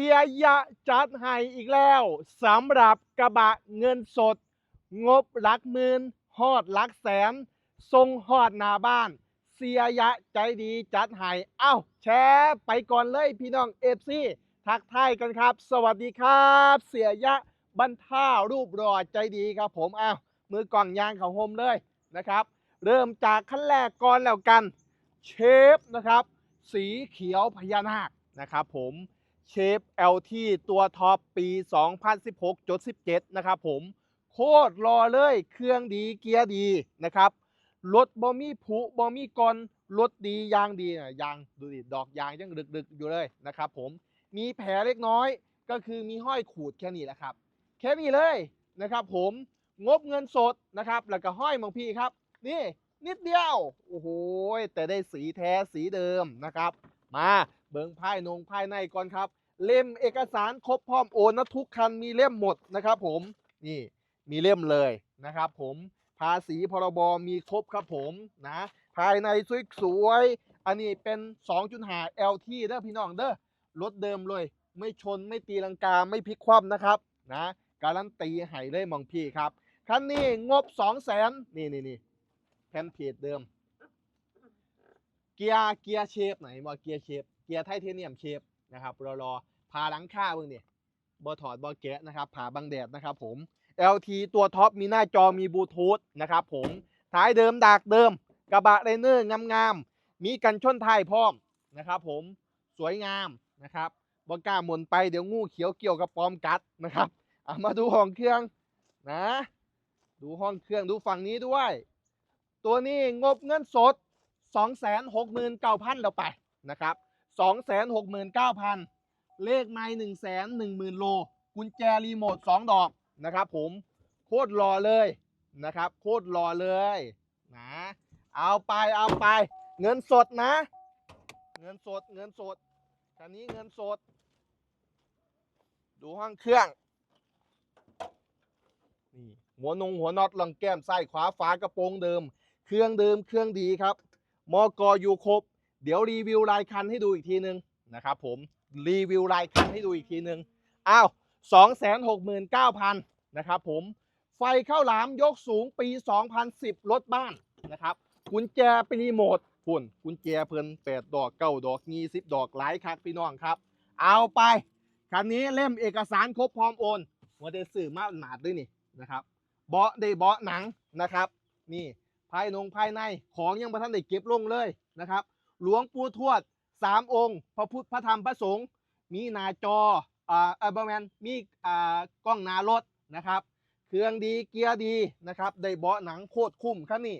สียยะจัดให้อีกแล้วสำหรับกระบะเงินสด งบหลักหมื่นฮอดหลักแสน ทรงฮอดหน้าบ้าน เสียยะใจดีจัดให้เอ้า แชร์ไปก่อนเลยพี่น้องเอฟซีทักทายกันครับ สวัสดีครับ เสียยะบรรท่ารูปรอใจดีครับผมอ้าวมือกล่องยางของโฮมเลยนะครับ เริ่มจากขั้นแรกก่อนแล้วกัน เชฟนะครับ สีเขียวพญานาคนะครับผม เชฟ LT ตัวท็อปปี 2016.17 นะครับผม โคตรรอเลย เครื่องดีเกียร์ดีนะครับ รถบอมี่ผุบอมี่กอนรถดียางดีนะยางดูดิดอกยางยังดึกๆ อยู่เลยนะครับผม มีแผลเล็กน้อยก็คือมีห้อยขูดแค่นี้แหละครับ แค่นี้เลยนะครับผมงบเงินสดนะครับ แล้วก็ห้อยมองพี่ครับ นี่นิดเดียว โอ้โห แต่ได้สีแท้สีเดิมนะครับ มาเบิงภายนงภายในก่อนครับ เล่มเอกสารครบพร้อมโอนนะทุกคันมีเล่มหมดนะครับผมนี่มีเล่มเลยนะครับผมภาษีพรบมีครบครับผมนะภายในสวยๆอันนี้เป็น2.5 LT เด้อพี่น้องเด้อรถเดิมเลย ไม่ชนไม่ตีลังกาไม่พลิกคว่ำนะครับนะการันตีให้เลยมองพี่ครับคันนี้งบ2 0 0 0 0 0นี่นี่นี่แผ่นเพจเดิม เกียร์เกียร์เชฟไหนบอเกียร์เชฟเกียร์ไทเทเนียมเชฟ นะครับรอรอพาหลังค่าเบิ่งนี่บอถอดบอแกะนะครับผ่าบังแดดนะครับผม LT ตัวท็อปมีหน้าจอมีบลูทูธนะครับผมท้ายเดิมดากเดิม กระบะไรเนอร์งามๆ มีกันชนท้ายพร้อมนะครับผมสวยงามนะครับบอกล้าหมุนไปเดี๋ยวงูเขียวเกี่ยวกับปอมกัดนะครับเอามาดูห้องเครื่องนะ ดูห้องเครื่องดูฝั่งนี้ด้วย ตัวนี้งบเงินสด 269,000เราไปนะครับ 269,000 เลขไม้ 110,000 โล กุญแจรีโมท 2 ดอกนะครับผม โคตรรอเลยนะครับ โคตรรอเลยนะ เอาไปเอาไป เงินสดนะ เงินสดเงินสดคันนี้เงินสด ดูห้องเครื่องนี่หัวนงหัวน็อตลังแก้มไส้ขวาฝากระโปรงเดิม เครื่องเดิมเครื่องดีครับ มอกอยู่ครบ เดี๋ยวรีวิวรายคันให้ดูอีกทีนึงนะครับผมรีวิวรายคันให้ดูอีกทีนึงอ้าว269,000นะครับผมไฟเข้าหลามยกสูงปี 2010 รถบ้านนะครับกุญแจเป็นรีโมทพุ่นกุญแจเพิ่น8ดอก9ดอก20ดอกหลายคักพี่น้องครับ เอาไปคันนี้เล่มเอกสารครบพร้อมโอนหัวเดสื่อมาหนาดด้วยนี่นะครับเบาะได้เบาะหนังนะครับ นี่ภายนงภายในของยังประทันได้เก็บลงเลยนะครับ หลวงปู่ทวดสามองค์ พระพุทธพระธรรมพระสงฆ์มีหน้าจออ่าเออประมาณมีอ่ากล้องหน้ารถนะครับ เครื่องดีเกียร์ดีนะครับ ได้เบาะหนังโคตรคุ้มครับนี่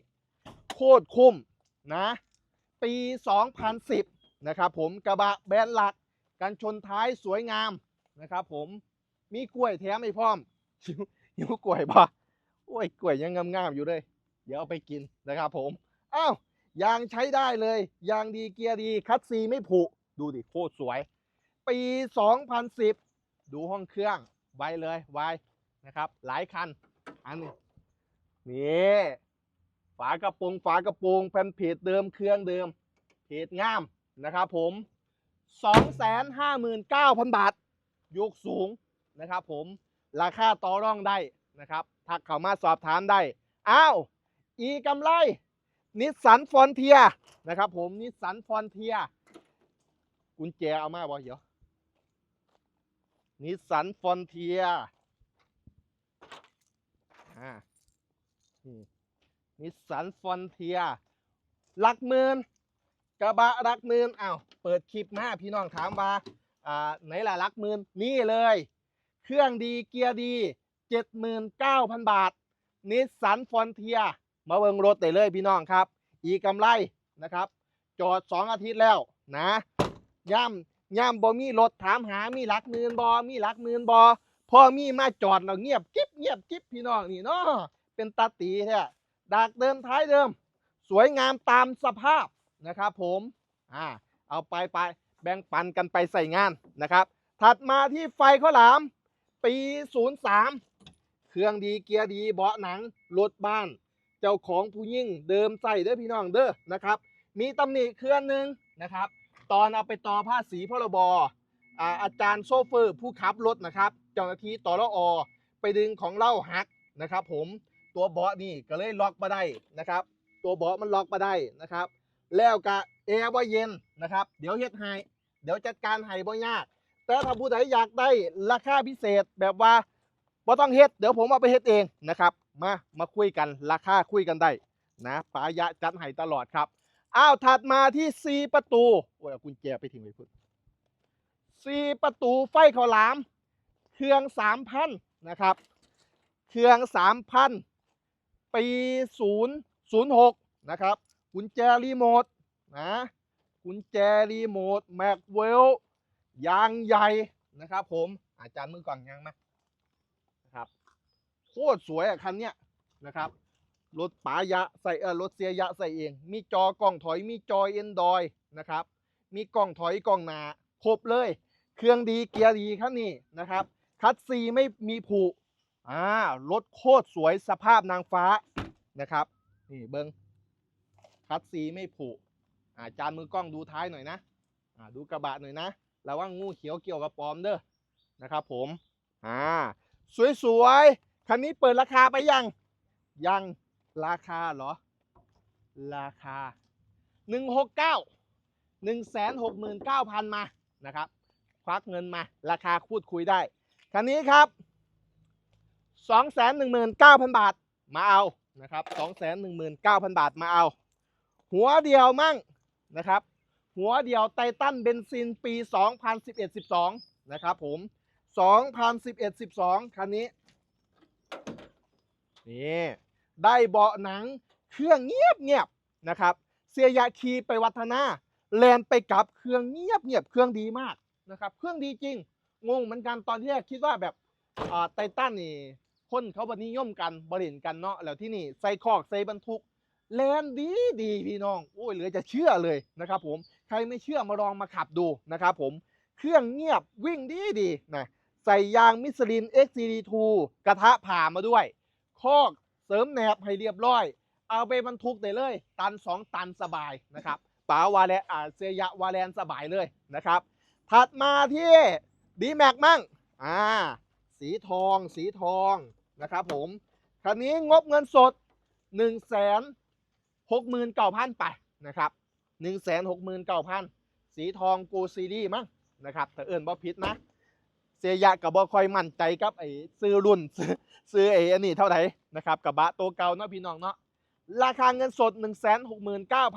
โคตรคุ้มนะ ปี 2010 นะครับผมกระบะแบรนด์หลักกันชนท้ายสวยงามนะครับผมมีกล้วยแถมให้พร้อมหิวหิวกล้วยบ่โอ้ยกล้วยยังงามๆอยู่เลย เดี๋ยวเอาไปกินนะครับผม อ้าว ยางใช้ได้เลย ยางดีเกียร์ดี คัดซีไม่ผุ ดูดิโคตรสวย ปี 2010 ดูห้องเครื่องไวเลยไวนะครับ หลายคัน อันนี้นี่ฝากระโปรงฝากระโปรงแผ่นเพจเดิมเครื่องเดิมเพจงามนะครับผม 259,000 บาทยกสูงนะครับผมราคาต่อรองได้นะครับ ทักเข้ามาสอบถามได้ อ้าว อีกำไร นิสสันฟอนเทียนะครับผมนิสสันฟอนเทียกุญแจเอามาบ่เดี๋ยวนิสสันฟอนเทียอ่านิสสันฟอนเทียหลักหมื่นกระบะหลักหมื่นอ้าวเปิดคลิปมาพี่น้องถามว่าอ่าไหนล่ะหลักหมื่นนี่เลย เครื่องดีเกียร์ดี 79,000 บาทนิสสันฟอนเทีย มาเบิงรถได้เลยพี่น้องครับ อีกำไรนะครับ จอด 2 อาทิตย์แล้วนะย่ำย่ำบ่มีรถถามหามีหลักหมื่นบอมีหลักหมื่นบอพอมีมาจอดแล้วเงียบกิ๊บเงียบกิ๊บพี่น้องนี่เนาะเป็นตาตีแท้ดักเดิมท้ายเดิม สวยงามตามสภาพนะครับ ผมอ่าเอาไปไปแบ่งปันกันไปใส่งานนะครับ ถัดมาที่ไฟข้าวหลาม ปี 03 เครื่องดีเกียร์ดีเบาะหนังรถบ้าน จ้าของผู้ยิ่งเดิมใส่เด้อพี่น้องเด้อนะครับ มีตำหนิเครื่องหนึ่งนะครับ ตอนเอาไปต่อภาษีพรบอ่าอาจารย์โซเฟอร์ผู้ขับรถนะครับ เจ้าหน้าที่ต่อรอไปดึงของเล่าหักนะครับ ผมตัวเบาะนี่ก็เลยล็อกมาได้นะครับ ตัวเบาะมันล็อกมาได้นะครับ แล้วก็แอร์บ่เย็นนะครับ เดี๋ยวเฮ็ดให้เดี๋ยวจัดการให้บ่ยาก แต่ถ้าผู้ใดอยากได้ราคาพิเศษแบบว่าบ่ต้องเฮ็ด เดี๋ยวผมเอาไปเฮ็ดเองนะครับ มามาคุยกันราคาคุยกันได้นะปายะจัดให้ตลอดครับอ้าวถัดมาที่4ประตูโอ้ยกุญแจไปทิ้งไว้พุ่นสี่ประตูไฟข้าวหลาม เครื่อง3,000นะครับ เครื่อง3,000ปี006นะครับกุญแจรีโมทนะกุญแจรีโมทแม็กเวลยางใหญ่นะครับผมอาจารย์มือก่อนยังไหม คตรสวยอะคันเนี้ยนะครับ รถป๋ายะใส่เออรถเสียยะใส่เอง มีจอกล้องถอยมีจอยเอนดอยนะครับ มีกล้องถอยกล้องหนาครบเลย เครื่องดีเกียร์ดีครับนี่นะครับ คัดซีไม่มีผุอ่ารถโคตรสวยสภาพนางฟ้านะครับนี่เบิงคัดสีไม่ผุอาจานมือกล้องดูท้ายหน่อยนะอ่าดูกระบะหน่อยนะระวังงูเขียวเกี่ยวกับปอมเด้อนะครับผมอ่าสวยๆ คันนี้เปิดราคาไปยัง ยังราคาเหรอ ราคา 169 169,000 มานะครับควักเงินมา ราคาพูดคุยได้ คันนี้ครับ 219,000 บาทมาเอานะครับ219,000 บาทมาเอา หัวเดียวมั่งนะครับ หัวเดียวไททันเบนซินปี 2011-12 นะครับผม 2011-12 คันนี้ นี่ได้เบาะหนังเครื่องเงียบเงียบนะครับ เสียยาคีไปวัฒนาแลนไปกับเครื่องเงียบเงียบเครื่องดีมากนะครับ เครื่องดีจริง งงเหมือนกันตอนที่แรกคิดว่าแบบไททันนี่คนเขาบนิยมกันบริเนกันเนาะแล้วที่นี่ใส่คอกใส่บรรทุกแลนดีดีพี่น้องโอ้ยเหลือจะเชื่อเลยนะครับ ผมใครไม่เชื่อมาลองมาขับดูนะครับ ผมเครื่องเงียบวิ่งดีดีนะใส่ยางมิสลิน XCD2 กระทะผ่ามาด้วย คอกเสริมแหนบให้เรียบร้อย เอาไปบรรทุกได้เลย ตัน 2 ตันสบายนะครับป๋าวาแลนอ่าเซียะวาแลนสบายเลยนะครับ ถัดมาที่ดีแม็กมั่งอ่าสีทองสีทองนะครับผมคันนี้งบเงินสด 1 6 9 0 0 0 ไปนะครับ 1 6 9 0 0 0 สีทองโกซีรีมั้งนะครับถ้าเอิญบ่ผิดนะ สียยะกับบ่คอยมั่นใจกับไอ้ซื้อรุ่นซื้อซื้อไอ้อันนี้เท่าไหร่นะครับกับกระบะตัวเก่าเนาะพี่น้องเนาะราคาเงินสด 1 6 9 0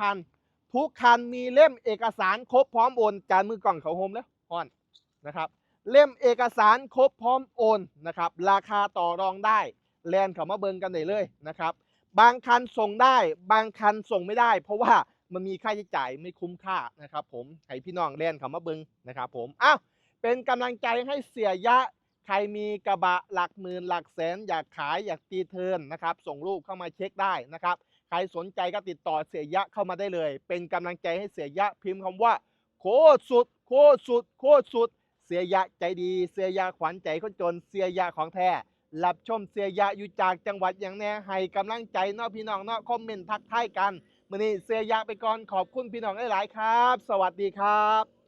0 0 ทุกคันมีเล่มเอกสารครบพร้อมโอนจานมือกล่องเขาโฮมแล้วฮอนนะครับเล่มเอกสารครบพร้อมโอนนะครับราคาต่อรองได้แลนเขามาเบิงกันได้เลยนะครับบางคันส่งได้บางคันส่งไม่ได้ เพราะว่ามันมีค่าใช้จ่ายไม่คุ้มค่านะครับผมให้พี่น้องแลนเขามาเบิงนะครับผมอ้าว เป็นกำลังใจให้เสียยะ ใครมีกระบะหลักหมื่นหลักแสน อยากขายอยากตีเทินนะครับ ส่งรูปเข้ามาเช็คได้นะครับ ใครสนใจก็ติดต่อเสียยะเข้ามาได้เลย เป็นกำลังใจให้เสียยะพิมพ์คำว่า โคตรสุด โคตรสุด โคตรสุด เสียยะใจดี เสียยะขวัญใจคนจน เสียยะของแท้รับชมเสียยะอยู่จากจังหวัดอย่างแน่ให้กำลังใจเนอกพี่น้องเนอกคอมเมนต์ทักทายกันมื่อนี้เสียยะไปก่อนขอบคุณพี่น้องหลายๆครับ สวัสดีครับ